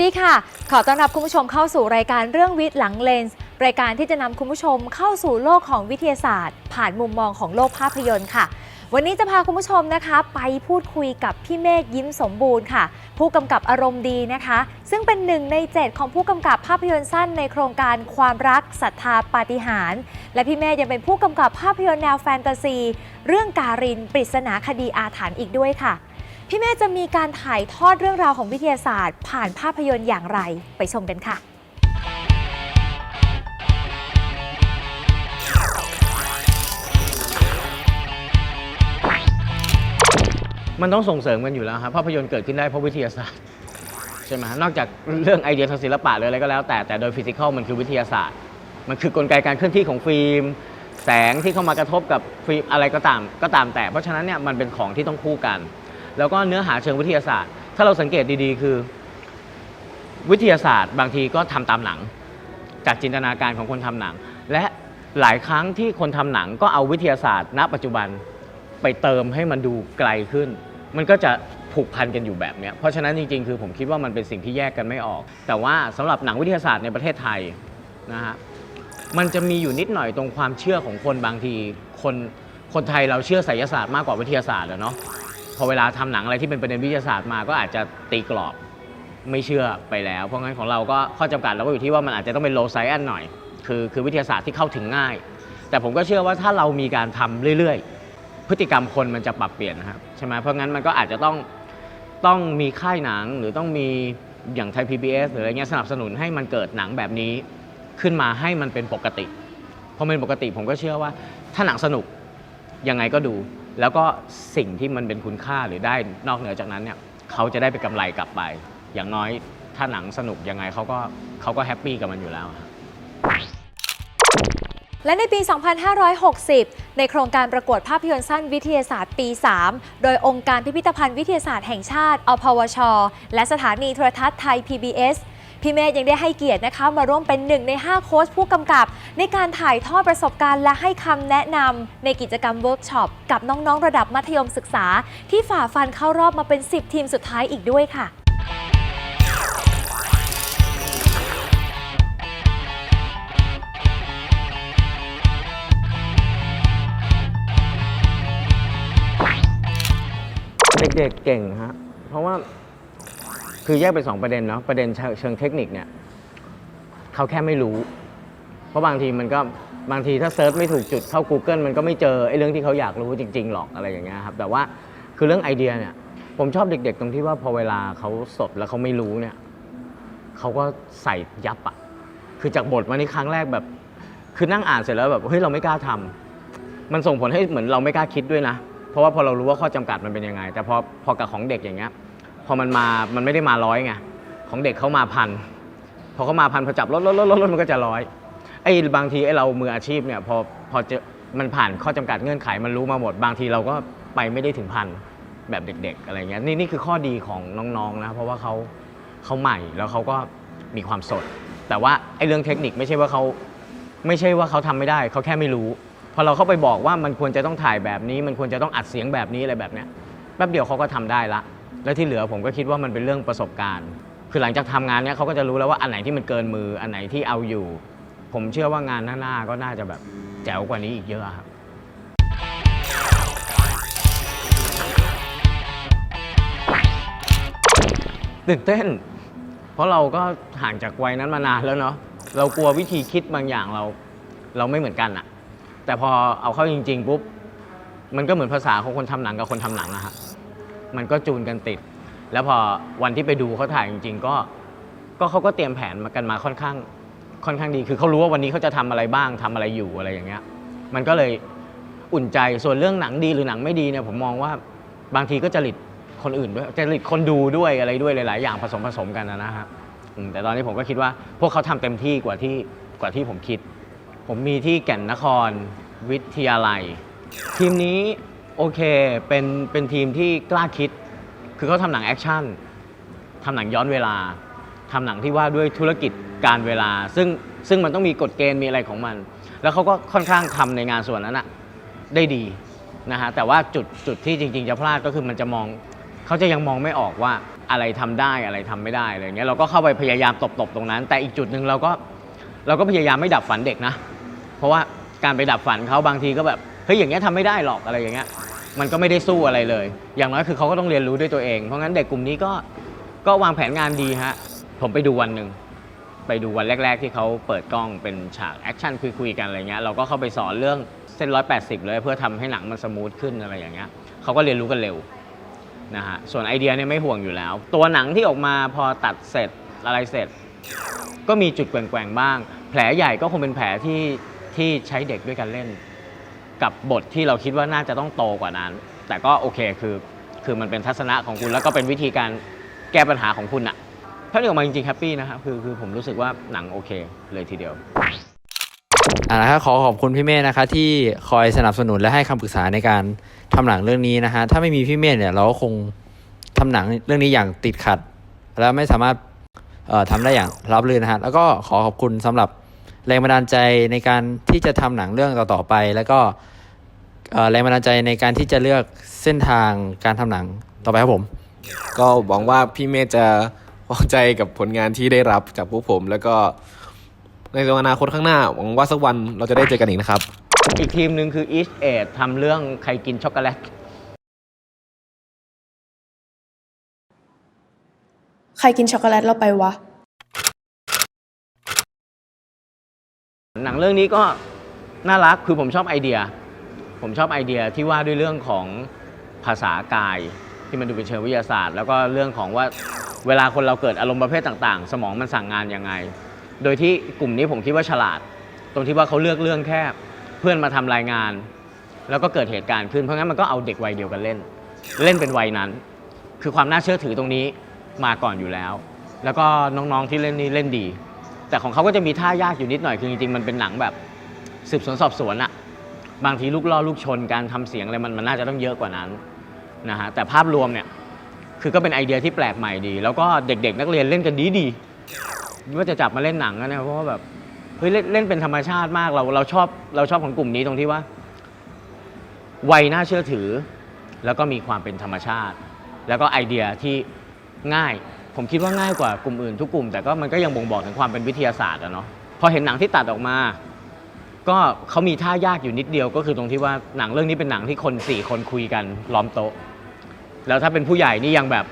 สวัสดีค่ะ ขอต้อนรับคุณผู้ชมเข้าสู่รายการเรื่องวิทย์หลังเลนส์ รายการที่จะนำคุณผู้ชมเข้าสู่โลกของวิทยาศาสตร์ ผ่านมุมมองของโลกภาพยนตร์ค่ะ วันนี้จะพาคุณผู้ชมนะคะ ไปพูดคุยกับพี่เมฆยิ้มสมบูรณ์ค่ะ ผู้กำกับอารมณ์ดีนะคะ ซึ่งเป็นหนึ่งในเจ็ดของผู้กำกับภาพยนตร์สั้นในโครงการความรักศรัทธาปาฏิหาริย์และพี่เมฆยังเป็นผู้กำกับภาพยนตร์แนวแฟนตาซี เรื่องการินปริศนาคดีอาถรรพ์อีกด้วยค่ะ พี่เมฆจะมีการถ่ายทอดเรื่องราวของวิทยาศาสตร์ ผ่านภาพยนตร์อย่างไรไปชมกันค่ะ มันต้องส่งเสริมกันอยู่แล้วครับภาพยนตร์เกิดขึ้นได้เพราะวิทยาศาสตร์ใช่ไหมนอกจากเรื่องไอเดียทางศิลปะหรืออะไรก็แล้วแต่แต่โดยฟิสิกอลมันคือวิทยาศาสตร์ มันคือกลไกการเคลื่อนที่ของฟิล์ม แสงที่เข้ามากระทบกับฟิล์มอะไรก็ตามก็ตามแต่ เพราะฉะนั้นเนี่ยมันเป็นของที่ต้องคู่กัน แล้วก็เนื้อหาเชิงวิทยาศาสตร์ ถ้าเราสังเกตดีๆ คือ วิทยาศาสตร์ บางทีก็ทำตามหนัง จากจินตนาการของคนทำหนัง และหลายครั้งที่คนทำหนังก็เอาวิทยาศาสตร์ ณ ปัจจุบันไปเติมให้มันดูไกลขึ้น มันก็จะผูกพันกันอยู่แบบนี้เพราะฉะนั้นจริงๆ คือผมคิดว่ามันเป็นสิ่งที่แยกกันไม่ออก แต่ว่าสำหรับหนังวิทยาศาสตร์ในประเทศไทยนะฮะมันจะมีอยู่นิดหน่อยตรงความเชื่อของคนบางที คนคนไทยเราเชื่อไสยศาสตร์มากกว่าวิทยาศาสตร์อะเนาะ อเวลาทำหนังอะไรที่เป็นประเด็นวิทยาศาสตร์มาก็อาจจะตีกรอบไม่เชื่อไปแล้ว เพราะงั้นของเราก็ข้อจำกัดเราก็อยู่ที่ว่ามันอาจจะต้องเป็นโลไซแอนหน่อย คือคือวิทยาศาสตร์ที่เข้าถึงง่าย แต่ผมก็เชื่อว่าถ้าเรามีการทำเรื่อยๆ พฤติกรรมคนมันจะปรับเปลี่ยนนะครับใช่ไหมเพราะงั้นมันก็อาจจะต้องต้องมีค่ายหนังหรือต้องมีอย่างไทย PBS หรืออะไรเงี้ยสนับสนุนให้มันเกิดหนังแบบนี้ขึ้นมาให้มันเป็นปกติพอเป็นปกติผมก็เชื่อว่า ถ้าหนังสนุกยังไงก็ดู แล้วก็สิ่งที่มันเป็นคุณค่าหรือได้นอกเหนือจากนั้นเนี่ยเขาจะได้ไปกำไรกลับไป อย่างน้อยถ้าหนังสนุกยังไงเขาก็เขาก็แฮปปี้กับมันอยู่แล้วครับและในปี 2560 ในโครงการประกวดภาพยนตร์สั้นวิทยาศาสตร์ปี 3 โดยองค์การพิพิธภัณฑ์วิทยาศาสตร์แห่งชาติ อพวช และสถานีโทรทัศน์ไทย PBS พี่เมธยังได้ให้เกียรตินะคะมาร่วมเป็นหนึ่งใน 5 โค้ชผู้กำกับ ในการถ่ายทอดประสบการณ์และให้คำแนะนำในกิจกรรมเวิร์กช็อปกับน้องๆ ระดับมัธยมศึกษา ที่ฝ่าฟันเข้ารอบมาเป็น 10 ทีมสุดท้ายอีกด้วยค่ะเด็กๆเก่งฮะเพราะว่า คือแยกเป็นสองประเด็นเนาะประเด็นเชิงเทคนิคเนี่ยเขาแค่ไม่รู้ เพราะบางทีมันก็บางทีถ้าเซิร์ชไม่ถูกจุดเข้า Google มันก็ไม่เจอไอ้เรื่องที่เขาอยากรู้จริง ๆ หรอกอะไรอย่างเงี้ยครับแต่ว่าคือเรื่องไอเดียเนี่ยผมชอบเด็ก ๆ ตรงที่ว่าพอเวลาเขาสดแล้วเขาไม่รู้เนี่ยเขาก็ใส่ยับอะคือจากบทมานี่ครั้งแรกแบบ คือนั่งอ่านเสร็จแล้วแบบเฮ้ยเราไม่กล้าทำมันส่งผลให้เหมือนเราไม่กล้าคิดด้วยนะ เพราะว่าพอเรารู้ว่าข้อจำกัดมันเป็นยังไง แต่พอพอกับของเด็กอย่างเงี้ย อมันมามันไม่ได้มาร้อยไงของเด็กเขามาพันพอเขามาพันพอจับรถรถรถรถมันก็จะร้อยไอ้บางทีไอ้เรามืออาชีพเนี่ยพอพอจอมันผ่านข้อจำกัดเงื่อนไขมันรู้มาหมด บางทีเราก็ไปไม่ได้ถึงพันแบบเด็ก ๆ อะไรเงี้ยนี่นี่คือข้อดีของน้องๆนะเพราะว่าเขาเขาใหม่แล้วเขาก็มีความสด แต่ว่าไอ้เรื่องเทคนิคไม่ใช่ว่าเขาไม่ใช่ว่าเขาทำไม่ได้เขาแค่ไม่รู้ พอเราเข้าไปบอกว่ามันควรจะต้องถ่ายแบบนี้ มันควรจะต้องอัดเสียงแบบนี้อะไรแบบเนี้ยแป๊บเดียวเขาก็ทำได้ละ แล้วที่เหลือผมก็คิดว่ามันเป็นเรื่องประสบการณ์ คือหลังจากทำงานเนี้ยเขาก็จะรู้แล้วว่าอันไหนที่มันเกินมืออันไหนที่เอาอยู่ ผมเชื่อว่างานหน้าๆก็น่าจะแบบแจ๋วกว่านี้อีกเยอะครับตื่นเต้น เพราะเราก็ห่างจากวัยนั้นมานานแล้วเนาะเรากลัววิธีคิดบางอย่างเรา เราไม่เหมือนกันอะแต่พอเอาเข้าจริง ๆ ปุ๊บ มันก็เหมือนภาษาของคนทำหนังกับคนทำหนังอะครับ มันก็จูนกันติด แล้วพอวันที่ไปดูเขาถ่ายจริง ๆ ก็ก็เขาก็เตรียมแผนมากันมาค่อนข้างค่อนข้างดี คือเขารู้ว่าวันนี้เขาจะทำอะไรบ้างทำอะไรอยู่อะไรอย่างเงี้ย มันก็เลยอุ่นใจส่วนเรื่องหนังดีหรือหนังไม่ดีเนี่ยผมมองว่าบางทีก็จริตคนอื่นด้วยจริตคนดูด้วยอะไรด้วยหลาย ๆ อย่างผสมผสมกันนะนะครับแต่ตอนนี้ผมก็คิดว่าพวกเขาทำเต็มที่กว่าที่กว่าที่ผมคิด ผมมีที่แก่นนครวิทยาลัย ทีมนี้ โอเค เป็นเป็นทีมที่กล้าคิด คือเขาทำหนังแอคชั่นทำหนังย้อนเวลาทำหนังที่ว่าด้วยธุรกิจการเวลา ซึ่งซึ่งมันต้องมีกฎเกณฑ์มีอะไรของมัน แล้วเขาก็ค่อนข้างทำในงานส่วนนั้นอะได้ดีนะฮะแต่ว่าจุดจุดที่จริง ๆ จะพลาดก็คือมันจะมองเขาจะยังมองไม่ออกว่าอะไรทำได้อะไรทำไม่ได้อะไรอย่างเงี้ยเราก็เข้าไปพยายามตบๆตรงนั้น แต่อีกจุดหนึ่งเราก็เราก็พยายามไม่ดับฝันเด็กนะ เพราะว่าการไปดับฝันเขาบางทีก็แบบ ฮ้ยอย่างเงี้ยทำไม่ได้หรอกอะไรอย่างเงี้ยมันก็ไม่ได้สู้อะไรเลย อย่างน้อยคือเขาก็ต้องเรียนรู้ด้วยตัวเอง เพราะงั้นเด็กกลุ่มนี้ก็ก็วางแผนงานดีฮะผมไปดูวันหนึ่งไปดูวันแรก ๆ ที่เขาเปิดกล้องเป็นฉากแอคชั่นคุยๆกันอะไรเงี้ยเราก็เข้าไปสอนเรื่องเส้นร้อยแปดสิบเลยเพื่อทำให้หนังมันสมูทขึ้นอะไรอย่างเงี้ยเขาก็เรียนรู้กันเร็วนะฮะส่วนไอเดียเนี่ยไม่ห่วงอยู่แล้ว ตัวหนังที่ออกมาพอตัดเสร็จอะไรเสร็จ ก็มีจุดแกว่งๆบ้าง แผลใหญ่ก็คงเป็นแผลที่ที่ใช้เด็กด้วยกันเล่น กับบทที่เราคิดว่าน่าจะต้องโตกว่านั้น แต่ก็โอเคคือคือมันเป็นทัศนะของคุณแล้วก็เป็นวิธีการแก้ปัญหาของคุณอะถ้าเรื่องอกมาจริงๆแฮปปี้นะครับคือคือผมรู้สึกว่าหนังโอเคเลยทีเดียวอ่านะครับขอขอบคุณพี่เมฆนะคะที่คอยสนับสนุนและให้คำปรึกษาในการทำหนังเรื่องนี้นะฮะถ้าไม่มีพี่เมฆเนี่ยเราก็คงทำหนังเรื่องนี้อย่างติดขัด แล้วไม่สามารถเอ่อทำได้อย่างรับรื่นนะฮะแล้วก็ขอขอบคุณสำหรับ แรงบันดาลใจในการที่จะทำหนังเรื่องต่อๆไป แล้วก็เอ่อแรงบันดาลใจในการที่จะเลือกเส้นทางการทำหนังต่อไปครับผม ก็หวังว่าพี่เมฆจะพอใจกับผลงานที่ได้รับจากพวกผม แล้วก็ในอนาคตข้างหน้าหวังว่าสักวันเราจะได้เจอกันอีกนะครับ อีกทีมหนึ่งคือ East a d ทำเรื่องใครกินช็อกโกแลตใครกินช็อกโกแลตเราไปวะ หนัง เรื่องนี้ก็น่ารักคือผมชอบไอเดีย ผมชอบไอเดียที่ว่าด้วยเรื่องของภาษากายที่มันดูเป็นเชิงวิทยาศาสตร์ แล้วก็เรื่องของว่าเวลาคนเราเกิดอารมณ์ประเภทต่างๆ สมองมันสั่งงานยังไง โดยที่กลุ่มนี้ผมคิดว่าฉลาด ตรงที่ว่าเขาเลือกเรื่องแค่เพื่อนมาทำรายงาน แล้วก็เกิดเหตุการณ์ขึ้น เพราะงั้นมันก็เอาเด็กวัยเดียวกันเล่น เล่นเป็นวัยนั้น คือความน่าเชื่อถือตรงนี้มาก่อนอยู่แล้ว แล้วก็น้องๆที่เล่นนี่เล่นดี แต่ของเขาก็จะมีท่ายากอยู่นิดหน่อยคือจริงๆมันเป็นหนังแบบสืบสวนสอบสวนอะบางทีลูกล่อลูกชนการทำเสียงอะไรมันมันน่าจะต้องเยอะกว่านั้นนะฮะแต่ภาพรวมเนี่ยคือก็เป็นไอเดียที่แปลกใหม่ดี แล้วก็เด็กๆ นักเรียนเล่นกันดีดีๆว่าจะจับมาเล่นหนังนะเนี่ยเพราะว่าแบบเฮ้ยเล่นเป็นธรรมชาติมากเราเราชอบเราชอบของกลุ่มนี้ตรงที่ว่าวัยน่าเชื่อถือ แล้วก็มีความเป็นธรรมชาติ แล้วก็ไอเดียที่ง่าย ผมคิดว่าง่ายกว่ากลุ่มอื่นทุกกลุ่ม แต่ก็มันก็ยังบ่งบอกถึงความเป็นวิทยาศาสตร์อะเนาะพอเห็นหนังที่ตัดออกมา ก็เขามีท่ายากอยู่นิดเดียวก็คือตรงที่ว่าหนังเรื่องนี้เป็นหนังที่คนสี่คนคุยกันล้อมโต๊ะ แล้วถ้าเป็นผู้ใหญ่นี่ยังแบบ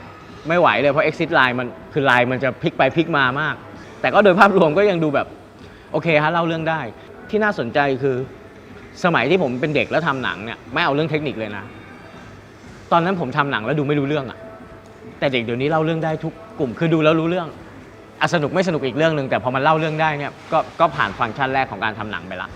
ไม่ไหวเลยเพราะ exit line มันคือไลน์มันจะพลิกไปพลิกมามาก แต่ก็โดยภาพรวมก็ยังดูแบบโอเคฮะเล่าเรื่องได้ ที่น่าสนใจคือสมัยที่ผมเป็นเด็กแล้วทำหนังเนี่ยไม่เอาเรื่องเทคนิคเลยนะ ตอนนั้นผมทำหนังแล้วดูไม่รู้เรื่องอะ แต่เด็กเดี๋ยวนี้เล่าเรื่องได้ทุกกลุ่ม คือดูแล้วรู้เรื่องอะสนุกไม่สนุกอีกเรื่องหนึ่งแต่พอมันเล่าเรื่องได้เนี่ยก็ก็ผ่านฟังก์ชันแรกของการทำหนังไปละ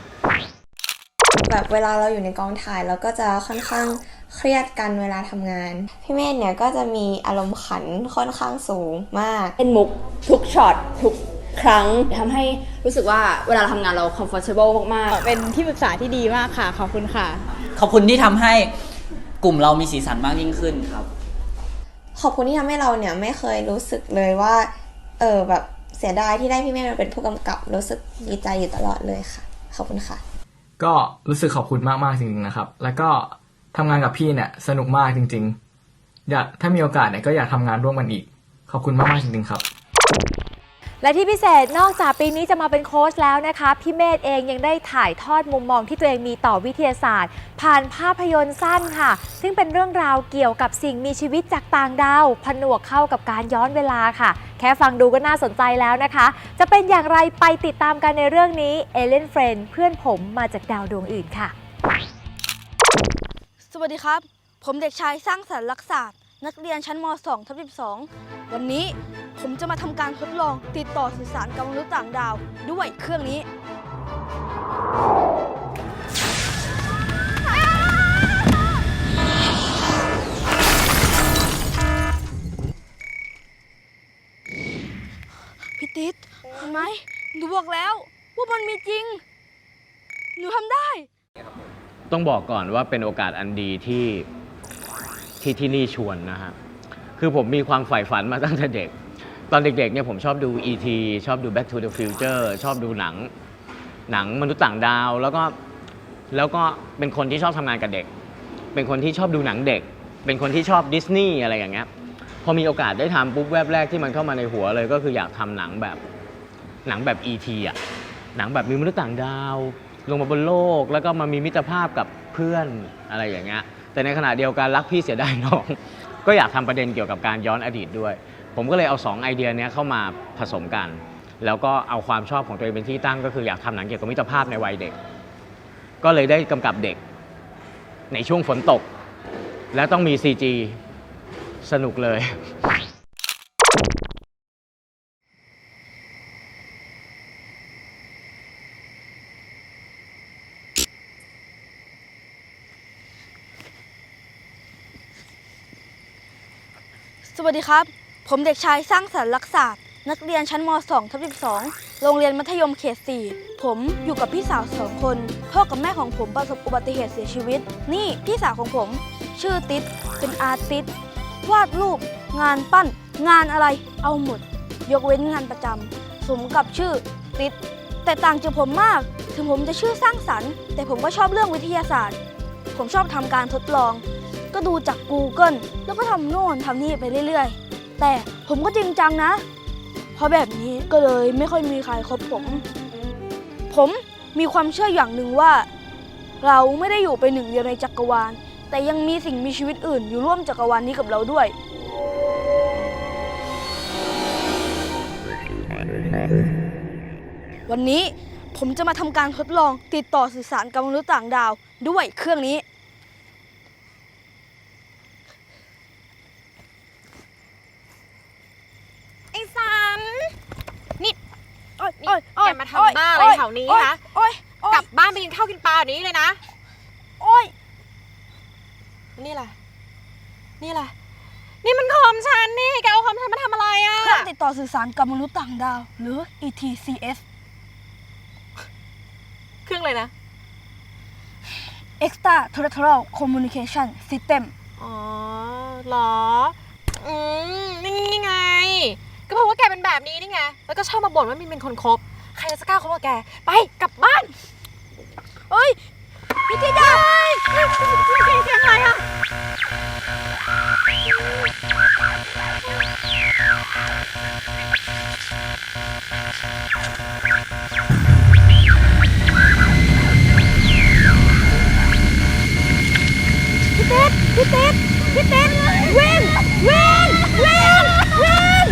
แบบเวลาเราอยู่ในกองถ่ายเราก็จะค่อนข้างเครียดกันเวลาทำงาน พี่เมธเนี่ยก็จะมีอารมณ์ขันค่อนข้างสูงมาก เป็นมุกทุกช็อตทุกครั้งทำให้รู้สึกว่าเวลาเราทำงานเรา comfortable มากเป็นที่ปรึกษาที่ดีมากค่ะ ขอบคุณค่ะ ขอบคุณที่ทำให้กลุ่มเรามีสีสันมากยิ่งขึ้นครับ ขอบคุณที่ทำให้เราเนี่ยไม่เคยรู้สึกเลยว่า เออแบบเสียดายที่ได้พี่เมธมาเป็นผู้กำกับ รู้สึกดีใจอยู่ตลอดเลยค่ะ ขอบคุณค่ะ ก็รู้สึกขอบคุณมากๆจริงๆนะครับ แล้วก็ทำงานกับพี่เนี่ยสนุกมากจริง ๆ อยากถ้ามีโอกาสเนี่ยก็อยากทำงานร่วมกันอีก ขอบคุณมากๆจริงๆครับ และที่พิเศษนอกจากปีนี้จะมาเป็นโค้ชแล้วนะคะ พี่เมธเองยังได้ถ่ายทอดมุมมองที่ตัวเองมีต่อวิทยาศาสตร์ ผ่านภาพยนตร์สั้นค่ะ ซึ่งเป็นเรื่องราวเกี่ยวกับสิ่งมีชีวิตจากต่างดาวผนวกเข้ากับการย้อนเวลาค่ะ แค่ฟังดูก็น่าสนใจแล้วนะคะ จะเป็นอย่างไรไปติดตามกันในเรื่องนี้เอเลนเฟรนเพื่อนผมมาจากดาวดวงอื่นค่ะ สวัสดีครับ ผมเด็กชายสร้างสรรค์รักษา นักเรียนชั้นม 2 ทับ12 วันนี้ผมจะมาทำการทดลองติดต่อสื่อสารกับมนุษย์ต่างดาว ด้วยเครื่องนี้ พี่ติ๊ดเห็นไหมหนูบอกแล้ว ว่ามันมีจริง หนูทำได้ ต้องบอกก่อนว่าเป็นโอกาสอันดีที่ ที่ที่นี่ชวนนะฮะคือผมมีความใฝ่ฝันมาตั้งแต่เด็ก ตอนเด็กๆเนี่ยผมชอบดู E.T. ชอบดู Back to the Future ชอบดูหนัง หนังมนุษย์ต่างดาวแล้วก็แล้วก็เป็นคนที่ชอบทำงานกับเด็ก เป็นคนที่ชอบดูหนังเด็ก เป็นคนที่ชอบดิสนีย์อะไรอย่างเงี้ยพอมีโอกาสได้ทำปุ๊บแวบแรกที่มันเข้ามาในหัวเลย ก็คืออยากทำหนังแบบหนังแบบ E.T. อะหนังแบบมีมนุษย์ต่างดาว ลงมาบนโลก แล้วก็มามีมิตรภาพกับเพื่อนอะไรอย่างเงี้ย แต่ในขณะเดียวกันรักพี่เสียดายน้อง ก็อยากทำประเด็นเกี่ยวกับการย้อนอดีตด้วย ผมก็เลยเอา 2 ไอเดียนี้เข้ามาผสมกัน แล้วก็เอาความชอบของตัวเองเป็นที่ตั้ง ก็คืออยากทำหนังเกี่ยวกับมิตรภาพในวัยเด็ก ก็เลยได้กำกับเด็ก ในช่วงฝนตก และต้องมี CG สนุกเลย วัสดีครับ ผมเด็กชายสร้างสรรค์รักษานักเรียนชั้นม 2 ทับ12 โรงเรียนมัธยมเขต 4 ผมอยู่กับพี่สาวสองคน พ่อกับแม่ของผมประสบอุบัติเหตุเสียชีวิต นี่พี่สาวของผม ชื่อติ๊ดเป็นอาร์ติสวาดรูป งานปั้น งานอะไรเอาหมด ยกเว้นงานประจำสมกับชื่อติ๊ดแต่ต่างจากผมมาก ถึงผมจะชื่อสร้างสรรค์ แต่ผมก็ชอบเรื่องวิทยาศาสตร์ ผมชอบทำการทดลอง ก็ดูจาก Google แล้วก็ทำโน่นทำนี่ไปเรื่อยๆ แต่ผมก็จริงจังนะ เพราะแบบนี้ก็เลยไม่ค่อยมีใครคบผม ผมมีความเชื่ออย่างหนึ่งว่า เราไม่ได้อยู่เป็นหนึ่งเดียวในจักรวาล แต่ยังมีสิ่งมีชีวิตอื่นอยู่ร่วมจักรวาลนี้กับเราด้วย วันนี้ผมจะมาทำการทดลองติดต่อสื่อสารกับมนุษย์ต่างดาวด้วยเครื่องนี้ ไอ้สัน นี่ โอ๊ย นี่โอ๊ยโอ๊ยแกมาทำบ้าอะไรแถวนี้คะโอ๊ยโอ๊ยกลับบ้านไปกินข้าวกินปลาแบบนี้เลยนะ โอ๊ยนี่แหละ นี่แหละ นี่มันคอมฉันนี่ แกเอาคอมฉันมาทำอะไรอะเครื่องติดต่อสื่อสารกับมนุษย์ต่างดาว หรือ ETCS เครื่องเลยนะ Extra Terrestrial Communication System อ๋อเหรอ อืมนี่ไง ก็เพราะว่าแกเป็นแบบนี้นี่ไง แล้วก็ชอบมาบ่นว่ามินเป็นคนคบ ใครจะกล้าคบกับแก ไปกลับบ้านเฮ้ยพี่ธิดาเสียงอะไรอะพี่เต๊ดพี่เต๊ดพี่เต๊ดเวนเวนเวนเวน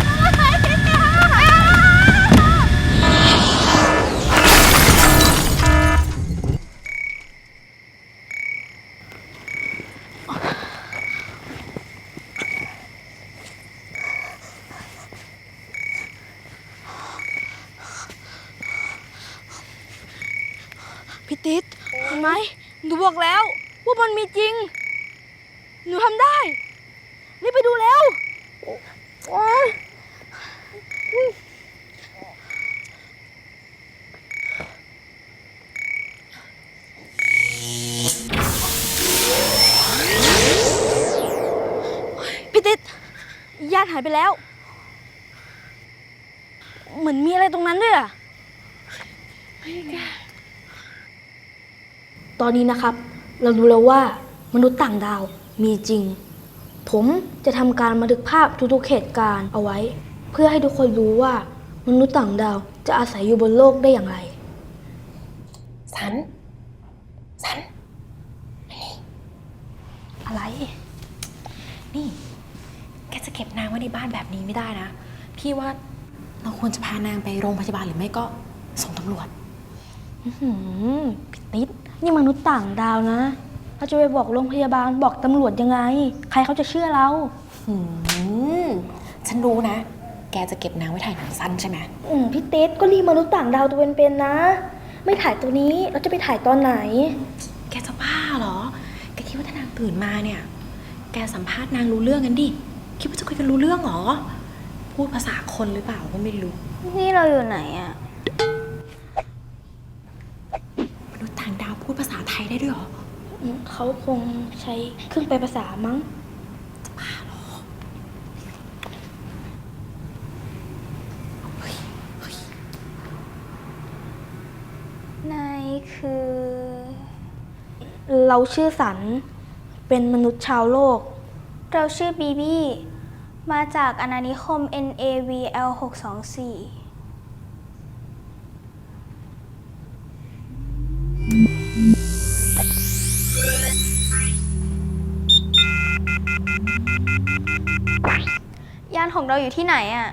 พี่ติ๊ดเห็นไหมหนูบอกแล้ว ว่ามันมี จริง หนูทำได้ รีบไปดูแล้วโอ๊ยพี่ติ๊ดญาติหายไปแล้ว เหมือนมีอะไรตรงนั้นด้วยอะตอนนี้นะครับ เรารู้แล้วว่ามนุษย์ต่างดาวมีจริง ผมจะทำการบันทึกภาพทุกๆเหตุการณ์เอาไว้ เพื่อให้ทุกคนรู้ว่ามนุษย์ต่างดาวจะอาศัยอยู่บนโลกได้อย่างไร สัน สันอะไร นี่ แกจะเก็บนางไว้ในบ้านแบบนี้ไม่ได้นะ พี่ว่าเราควรจะพานางไปโรงพยาบาลหรือไม่ก็ส่งตำรวจ อื้อหือพี่ติ๊ด นี่มนุษย์ต่างดาวนะ เราจะไปบอกโรงพยาบาลบอกตำรวจยังไง ใครเขาจะเชื่อเรา หืมฉันรู้นะ แกจะเก็บนางไว้ถ่ายหนังสั้นใช่ไหมอืมพี่ติ๊ดก็รีบมนุษย์ต่างดาวตัวเป็นๆนะ ไม่ถ่ายตัวนี้เราจะไปถ่ายตอนไหน แกจะบ้าเหรอ แกคิดว่าถ้านางตื่นมาเนี่ย แกสัมภาษณ์นางรู้เรื่องกันดิ คิดว่าจะคุยกันรู้เรื่องเหรอ พูดภาษาคนหรือเปล่าก็ไม่รู้ นี่เราอยู่ไหนอะ ได้ด้วยเหรอ เขาคงใช้เครื่องแปลภาษามั้ง นายคือ เราชื่อสัน เป็นมนุษย์ชาวโลก เราชื่อบีบี้ มาจากอาณานิคม NAVL 624 ยานของเราอยู่ที่ไหนอะ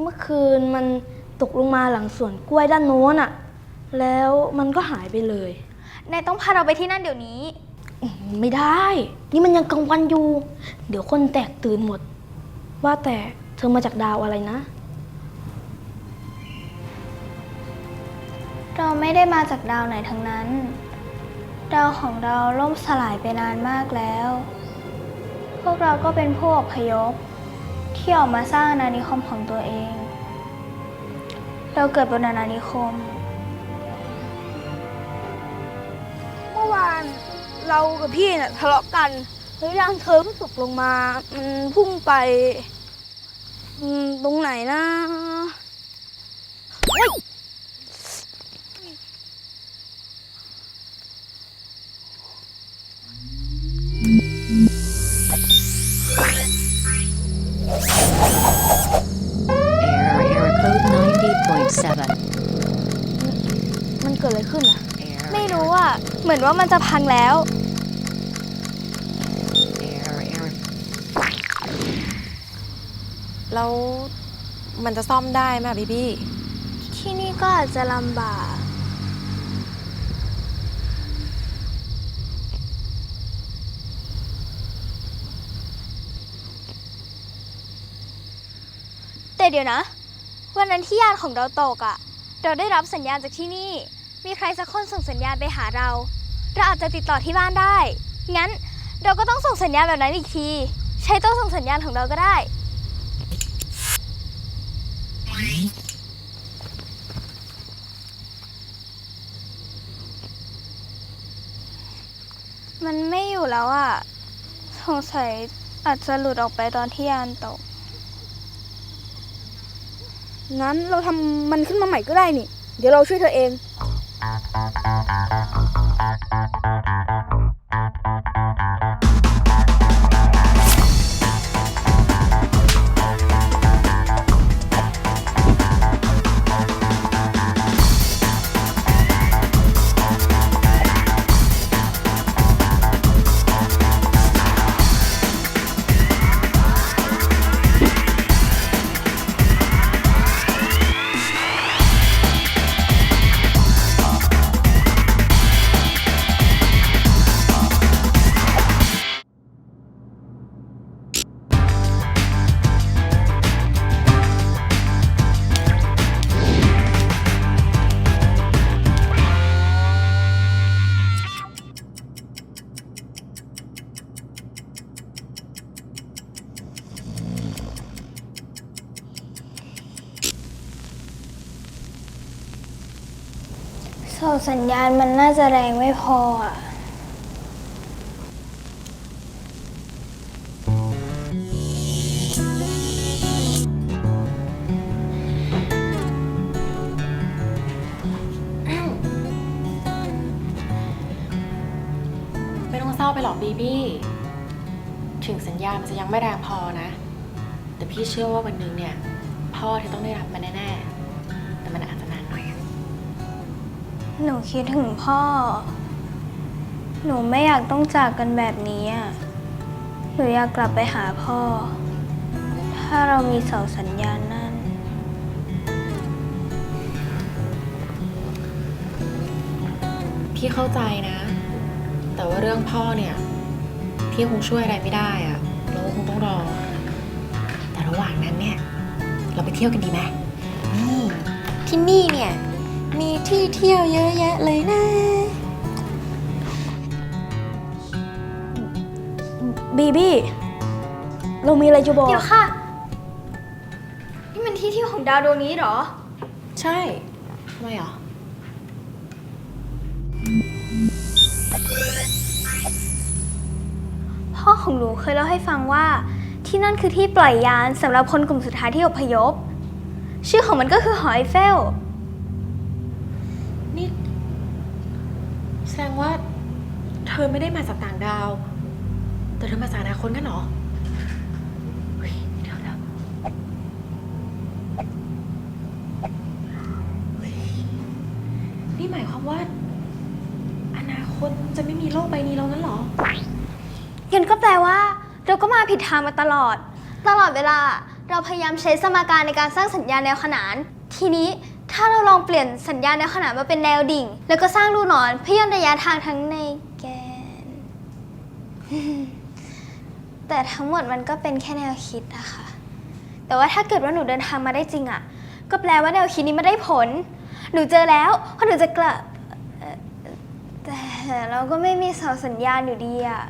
เมื่อคืนมันตกลงมาหลังสวนกล้วยด้านโน้นอะแล้วมันก็หายไปเลย นายต้องพาเราไปที่นั่นเดี๋ยวนี้ไม่ได้ นี่มันยังกลางวันอยู่ เดี๋ยวคนแตกตื่นหมด ว่าแต่เธอมาจากดาวอะไรนะ เราไม่ได้มาจากดาวไหนทั้งนั้น ดาวของเราล่มสลายไปนานมากแล้ว พวกเราก็เป็นผู้อพยพที่ออกมาสร้างอาณานิคมของตัวเอง เราเกิดบนอาณานิคม เมื่อวานเรากับพี่เนี่ยทะเลาะกันแล้วยางเธอก็ตกลงมา มันพุ่งไป ตรงไหนนะ มือนว่ามันจะพังแล้ว Error, error. แล้วมันจะซ่อมได้ไหมอะบีบี้ ที่นี่ก็อาจจะลำบาก แต่เดี๋ยวนะ วันนั้นที่ยานของเราตกอะ่ะ เราได้รับสัญญาณจากที่นี่ มีใครสักคนส่งสัญญาณไปหาเรา เราอาจจะติดต่อที่บ้านได้ งั้นเราก็ต้องส่งสัญญาณแบบนั้นอีกที ใช้ต๊ะส่งสัญญาณของเราก็ได้ มันไม่อยู่แล้วอะ่ะสงสัยอาจจะหลุดออกไปตอนที่ยานตก งั้นเราทำมันขึ้นมาใหม่ก็ได้นี่ เดี๋ยวเราช่วยเธอเอง Thank you. สัญญาณมันน่าจะแรงไม่พออะ ไม่ต้องเศร้าไปหรอกบีบี้ ถึงสัญญาณมันจะยังไม่แรงพอนะ แต่พี่เชื่อว่าวันหนึ่งเนี่ย พ่อเธอต้องได้รับมันแน่ หนูคิดถึงพ่อ หนูไม่อยากต้องจากกันแบบนี้อะ หนูอยากกลับไปหาพ่อ ถ้าเรามีเสาสัญญาณนั่น พี่เข้าใจนะ แต่ว่าเรื่องพ่อเนี่ย พี่คงช่วยอะไรไม่ได้อะเราก็คงต้องรอ แต่ระหว่างนั้นเนี่ย เราไปเที่ยวกันดีไหมนี่ที่นี่เนี่ย มีที่เที่ยวเยอะแยะเลยนะ บีบี้ เรามีอะไรจะบอก เดี๋ยวค่ะ นี่มันที่เที่ยวของดาวดวงนี้เหรอ ใช่ทำไมเหรอพ่อของหนูเคยเล่าให้ฟังว่า ที่นั่นคือที่ปล่อยยานสำหรับคนกลุ่มสุดท้ายที่อพยพ ชื่อของมันก็คือหอไอเฟล งว่า เธอไม่ได้มาจากต่างดาว แต่เธอมาจากอนาคตกันเหรอเฮ้ยเดี๋ยวนะเฮ้ยนี่หมายความว่า อนาคตจะไม่มีโลกใบนี้แล้วนั้นหรอ งั้นก็แปลว่า เราก็มาผิดทางมาตลอด ตลอดเวลา เราพยายามใช้สมการในการสร้างสัญญาณแนวขนาน ทีนี้ ถ้าเราลองเปลี่ยนสัญญาณแนวขนานมาเป็นแนวดิ่ง แล้วก็สร้างรูหนอนเพื่อย่นระยะทางทั้งในแกน แต่ทั้งหมดมันก็เป็นแค่แนวคิดอะคะ แต่ว่าถ้าเกิดว่าหนูเดินทางมาได้จริงอะก็แปลว่าแนวคิดนี้ไม่ได้ผล หนูเจอแล้วเพราะหนูจะกลับเอ่อแต่เราก็ไม่มีเสาสัญญาณอยู่ดีอะ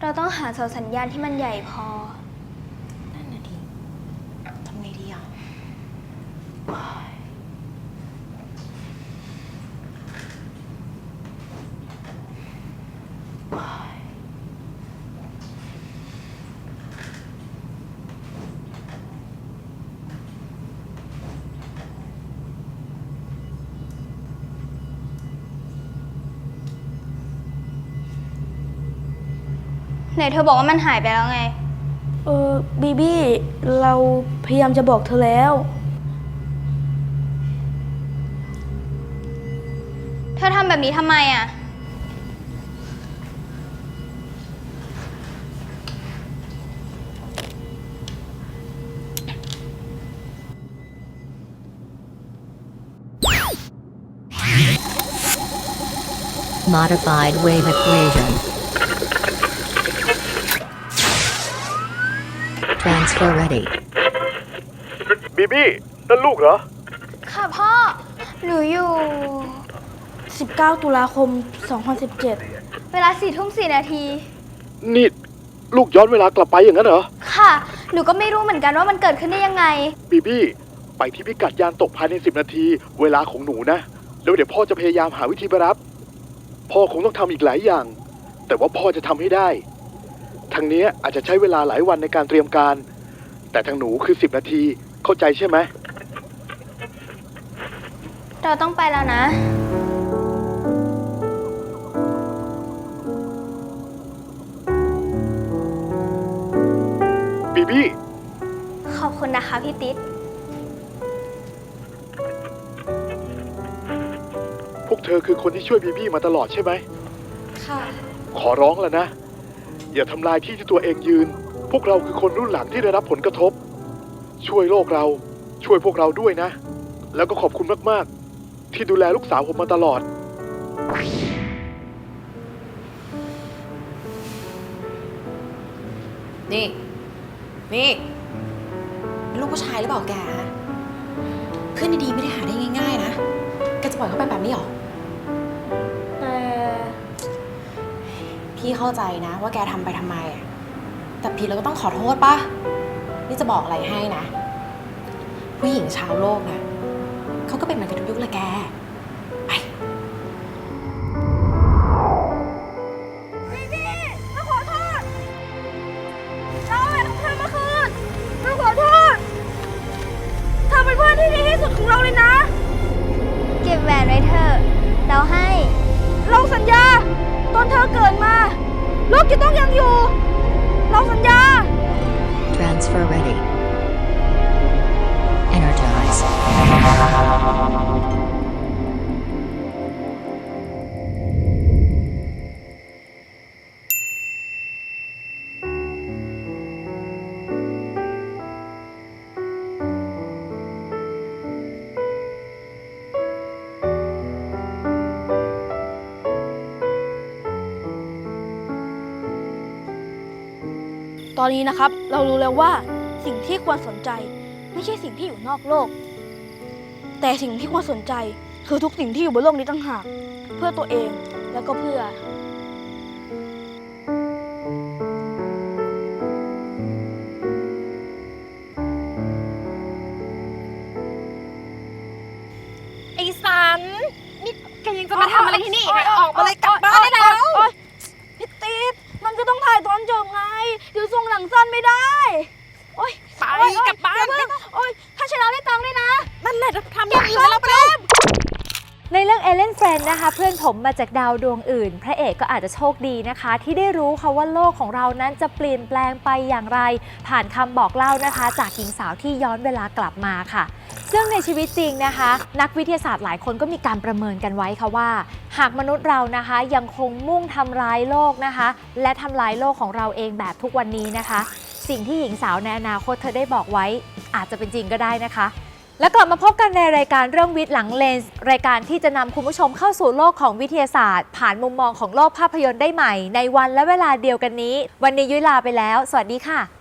เราต้องหาเสาสัญญาณที่มันใหญ่พอ นั่นน่ะดิทำไงดีอะ ไหนเธอบอกว่ามันหายไปแล้วไง เออบีบี้เราพยายามจะบอกเธอแล้ว เธอทำแบบนี้ทำไมอะ Modified wave equation. Transfer ready. บีบี้นั่นลูกเหรอ ค่ะพ่อ หนูอยู่ 19 ตุลาคม 2017 เวลาสี่ทุ่มสี่นาที นี่ลูกย้อนเวลากลับไปอย่างนั้นเหรอ ค่ะ หนูก็ไม่รู้เหมือนกันว่ามันเกิดขึ้นได้ยังไง บีบี้ไปที่พิกัดยานตกภายใน 10 นาที เวลาของหนูนะ แล้วเดี๋ยวพ่อจะพยายามหาวิธีไปรับ พ่อคงต้องทำอีกหลายอย่าง แต่ว่าพ่อจะทำให้ได้ ทางเนี้ยอาจจะใช้เวลาหลายวันในการเตรียมการ แต่ทางหนูคือ 10 นาทีเข้าใจใช่ไหม เราต้องไปแล้วนะ บีบี้ ขอบคุณนะคะพี่ติ๊ดพวกเธอคือคนที่ช่วยบีบี้มาตลอดใช่ไหม ค่ะ ขอร้องแล้วนะ อย่าทำลายที่ที่ตัวเองยืน พวกเราคือคนรุ่นหลังที่ได้รับผลกระทบ ช่วยโลกเรา ช่วยพวกเราด้วยนะ แล้วก็ขอบคุณมากๆ ที่ดูแลลูกสาวผมมาตลอด นี่ นี่เป็นลูกผู้ชายหรือเปล่าแกะเพื่อนดีๆไม่ได้หาได้ง่ายๆนะ แกจะปล่อยเขาไปแบบนี้หรอ พี่เข้าใจนะ ว่าแกทำไปทำไมอะแต่ผิดแล้วก็ต้องขอโทษปะนี่จะบอกอะไรให้นะ ผู้หญิงชาวโลกนะเขาก็เป็นเหมือนกันทุกยุคแหละแก ตอนนี้นะครับ เรารู้แล้วว่าสิ่งที่ควรสนใจ ไม่ใช่สิ่งที่อยู่นอกโลก แต่สิ่งที่ควรสนใจคือทุกสิ่งที่อยู่บนโลกนี้ต่างหาก เพื่อตัวเองแล้วก็เพื่อ มมาจากดาวดวงอื่น พระเอกก็อาจจะโชคดีนะคะ ที่ได้รู้ค่ะว่าโลกของเรานั้นจะเปลี่ยนแปลงไปอย่างไร ผ่านคำบอกเล่านะคะ จากหญิงสาวที่ย้อนเวลากลับมาค่ะ ซึ่งในชีวิตจริงนะคะ นักวิทยาศาสตร์หลายคนก็มีการประเมินกันไว้ค่ะว่า หากมนุษย์เรานะคะ ยังคงมุ่งทำร้ายโลกนะคะ และทำลายโลกของเราเองแบบทุกวันนี้นะคะ สิ่งที่หญิงสาวในอนาคตเธอได้บอกไว้ อาจจะเป็นจริงก็ได้นะคะ แล้วกลับมาพบกันในรายการเรื่องวิทย์หลังเลนส์รายการที่จะนำคุณผู้ชมเข้าสู่โลกของวิทยาศาสตร์ ผ่านมุมมองของโลกภาพยนตร์ได้ใหม่ ในวันและเวลาเดียวกันนี้ วันนี้ยุ้ยลาไปแล้ว สวัสดีค่ะ